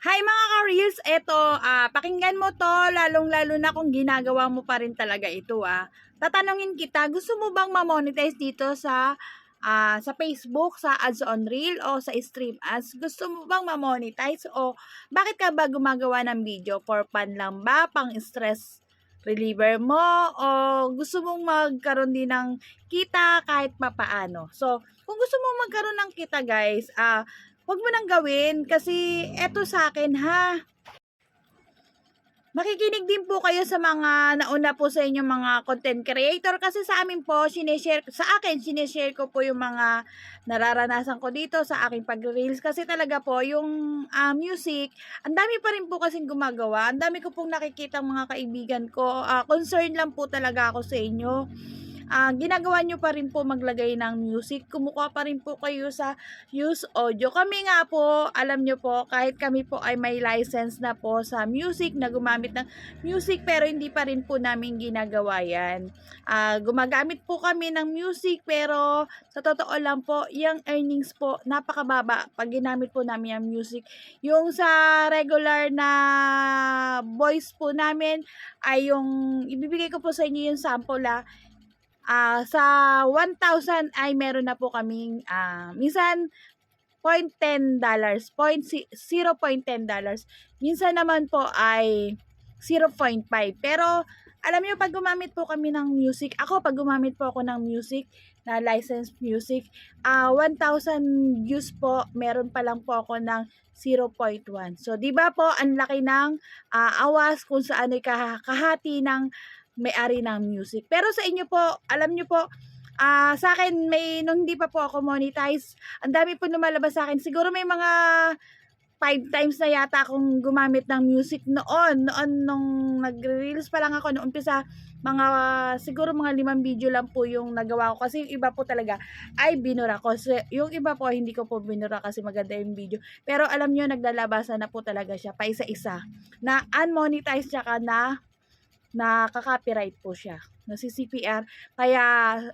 Hi mga ka-reels, eto, ah, pakinggan mo to, lalong-lalo na kung ginagawa mo pa rin talaga ito ah. Tatanungin kita, gusto mo bang ma-monetize dito sa ah, sa Facebook, sa ads on reel o sa stream ads? Gusto mo bang ma-monetize o bakit ka ba gumagawa ng video? For fun lang ba? Pang stress reliever mo o gusto mong magkaroon din ng kita kahit papaano? So, kung gusto mo magkaroon ng kita guys, ah, Huwag mo nang gawin kasi eto sa akin ha. Makikinig din po kayo sa mga nauna po sa inyo mga content creator kasi sa amin po, sineshare, sa akin, sineshare ko po yung mga nararanasan ko dito sa aking pag-reels kasi talaga po yung ah, music, ang dami pa rin po kasing gumagawa. Ang dami ko pong nakikita mga kaibigan ko. Ah, concern lang po talaga ako sa inyo ah, ginagawa nyo pa rin po maglagay ng music. Kumukuha pa rin po kayo sa use audio. Kami nga po, alam nyo po, kahit kami po ay may license na po sa music, na gumamit ng music, pero hindi pa rin po namin ginagawa yan. Ah, gumagamit po kami ng music, pero sa totoo lang po, yung earnings po, napakababa pag ginamit po namin yung music. Yung sa regular na voice po namin, ay yung, ibibigay ko po sa inyo yung sample ah, Ah, sa 1,000 ay meron na po kaming ah, minsan $0.10 dollars, point si- 0.10 dollars. Minsan naman po ay 0.5. Pero alam niyo pag gumamit po kami ng music, ako pag gumamit po ako ng music na licensed music, ah 1,000 views po, meron pa lang po ako ng 0.1. So, 'di ba po, ang laki ng ah, awas kung saan ay kah- kahati ng may-ari ng music. Pero sa inyo po, alam nyo po, ah sa akin, may, nung hindi pa po ako monetize, ang dami po lumalabas sa akin. Siguro may mga five times na yata akong gumamit ng music noon. Noon, nung nag-reels pa lang ako, noong umpisa, mga, siguro mga limang video lang po yung nagawa ko. Kasi yung iba po talaga ay binura ko. So, yung iba po, hindi ko po binura kasi maganda yung video. Pero alam nyo, naglalabasan na po talaga siya, pa isa-isa. Na unmonetized siya ka na nakaka-copyright po siya na si CPR. Kaya,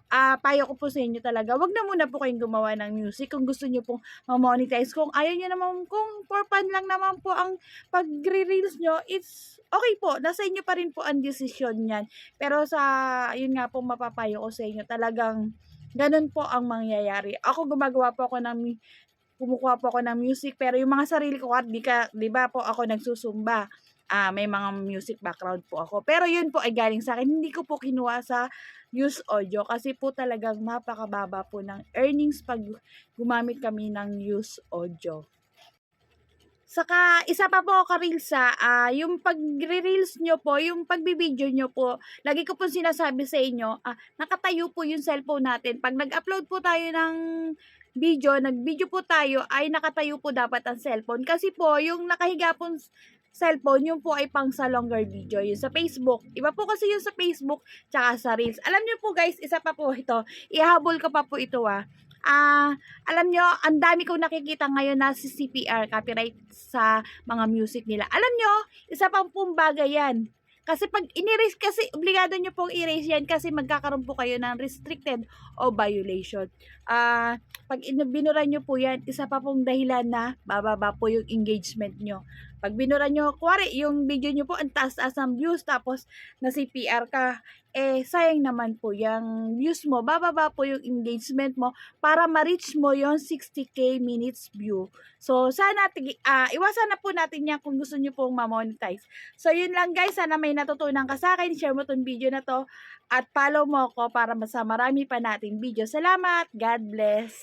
ah payo ko po sa inyo talaga, wag na muna po kayong gumawa ng music kung gusto niyo pong ma-monetize. Kung ayaw niyo naman, kung for fun lang naman po ang pag-reels nyo, it's okay po. Nasa inyo pa rin po ang decision niyan. Pero sa, yun nga po mapapayo ko sa inyo, talagang ganun po ang mangyayari. Ako gumagawa po ako ng kumukuha po ako ng music pero yung mga sarili ko di ka di ba po ako nagsusumba ah, may mga music background po ako. Pero yun po ay galing sa akin. Hindi ko po kinuha sa use audio kasi po talagang mapakababa po ng earnings pag gumamit kami ng use audio. Saka, isa pa po ka-reelsa, ah, yung pag-reels nyo po, yung pagbibideo nyo po, lagi ko po sinasabi sa inyo, ah, nakatayo po yung cellphone natin. Pag nag-upload po tayo ng video, nag-video po tayo, ay nakatayo po dapat ang cellphone. Kasi po, yung nakahiga po cellphone, yung po ay pang sa longer video. Yung sa Facebook. Iba po kasi yung sa Facebook, tsaka sa Reels. Alam nyo po guys, isa pa po ito. Ihabol ko pa po ito ah. Ah, alam nyo, ang dami kong nakikita ngayon na si CPR, copyright sa mga music nila. Alam nyo, isa pang pong bagay yan. Kasi pag in-erase, kasi obligado nyo pong erase yan kasi magkakaroon po kayo ng restricted o violation. Ah, pag in- binura nyo po yan, isa pa pong dahilan na bababa po yung engagement nyo. Pag binura nyo, kuwari, yung video nyo po, ang taas-taas ng views, tapos na CPR ka, eh, sayang naman po yung views mo, bababa po yung engagement mo para ma-reach mo yung 60k minutes view. So, sana, ah, iwasan na po natin yan kung gusto nyo pong ma-monetize. So, yun lang guys, sana may natutunan ka sa akin, share mo tong video na to, at follow mo ako para mas marami pa nating video. Salamat! God bless!